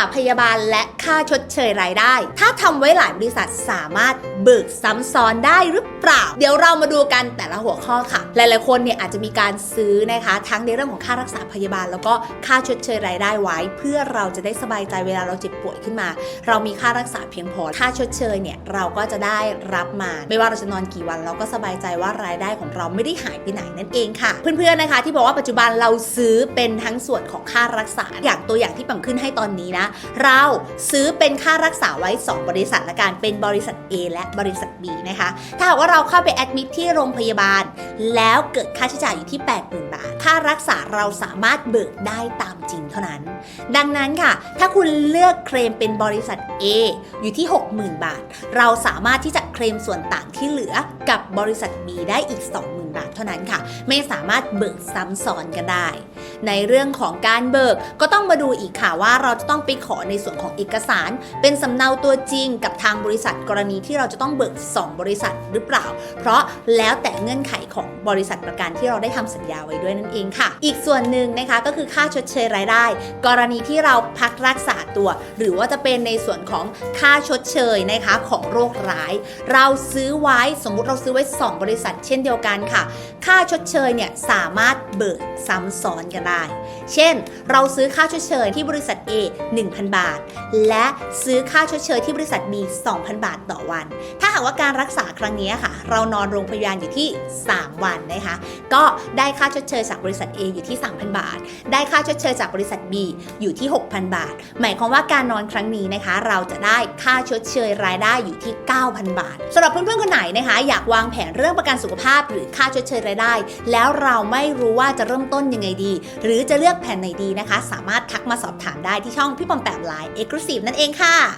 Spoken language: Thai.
าพยาบาลและค่าชดเชยรายได้ ถ้าทำไว้หลายบริษัทสามารถเบิกซ้ำซ้อนได้หรือเปล่า เดี๋ยวเรามาดูกันแต่ละหัวข้อค่ะ หลายๆคนเนี่ยอาจจะมีการซื้อนะคะ ทั้งในเรื่องของค่ารักษาพยาบาล แล้วก็ค่าชดเชยรายได้ไว้ เพื่อเราจะได้สบายใจเวลาเราเจ็บป่วยขึ้นมา เรามีค่ารักษาเพียงพอ ค่าชดเชยเนี่ยเราก็จะได้รับมา ไม่ว่าเราจะนอนกี่วันเราก็สบายใจว่ารายได้ของเราไม่ได้หายไปไหนนั่นเองค่ะ เพื่อนๆนะคะ ที่บอกว่าปัจจุบันเราซื้อเป็นทั้งส่วนของค่ารักษาอย่างตัวอย่างที่ปังขึ้นให้ตอนนี้นะเราซื้อเป็นค่ารักษาไว้ 2 บริษัทละกันเป็นบริษัท A และบริษัท B นะคะ ถ้าหากว่าเราเข้าไปแอดมิทที่โรงพยาบาล แล้วเกิดค่าใช้จ่ายอยู่ที่ 80,000 บาท ค่ารักษาเราสามารถเบิกได้ตามจริงเท่านั้น ดังนั้นค่ะ ถ้าคุณเลือกเคลมเป็นบริษัท A อยู่ที่ 60,000 บาท เราสามารถที่จะเคลมส่วนต่างที่เหลือกับบริษัท B ได้อีก 20,000 บาทเท่านั้นค่ะ ไม่สามารถเบิกซ้ำซ้อนกันได้ ในเรื่องของการเบิกก็ต้องมาดูอีกค่ะว่าเราจะต้องไปขอในส่วนของเอกสาร เป็นสำเนาตัวจริงกับทางบริษัทกรณีที่เราจะต้องเบิก 2 บริษัทหรือเปล่า เพราะแล้วแต่เงื่อนไขของบริษัทประกันที่เราได้ทำสัญญาไว้ด้วยนั่นเองค่ะ อีกส่วนหนึ่งนะคะก็คือค่าชดเชยรายได้กรรณีที่เราพักรักษาตัว หรือว่าจะเป็นในส่วนของค่าชดเชยนะคะของโรคร้าย เราซื้อไว้สมมุติเราซื้อไว้ 2 บริษัท เช่นเดียวกันค่ะ ค่าชดเชยเนี่ยสามารถเบิกซ้ำซ้อนกันได้ เช่น เราซื้อค่าชดเชยที่บริษัท A 1,000 บาท และซื้อค่าชดเชยที่บริษัท B 2,000 บาทต่อวัน ถ้าหากว่าการรักษาครั้งนี้ค่ะ เรานอนโรงพยาบาลอยู่ที่ 3 วันนะคะ ก็ได้ค่าชดเชยจากบริษัท A อยู่ที่ 3,000 บาท ได้ค่าชดเชยจากบริษัท B อยู่ที่ 6,000 บาท หมายความว่าการนอนครั้งนี้นะคะ เราจะได้ค่าชดเชยรายได้อยู่ที่ 9,000 บาทสำหรับเพื่อนๆคนไหนนะคะ อยากวางแผนเรื่องประกันสุขภาพ หรือค่าชดเชยรายได้ แล้วเราไม่รู้ว่าจะเริ่มต้นยังไงดี หรือจะเลือกแผนไหนดีนะคะ สามารถทักมาสอบถามได้ที่ช่องพี่ปอมแปมไลน์ Exclusive นั่นเองค่ะ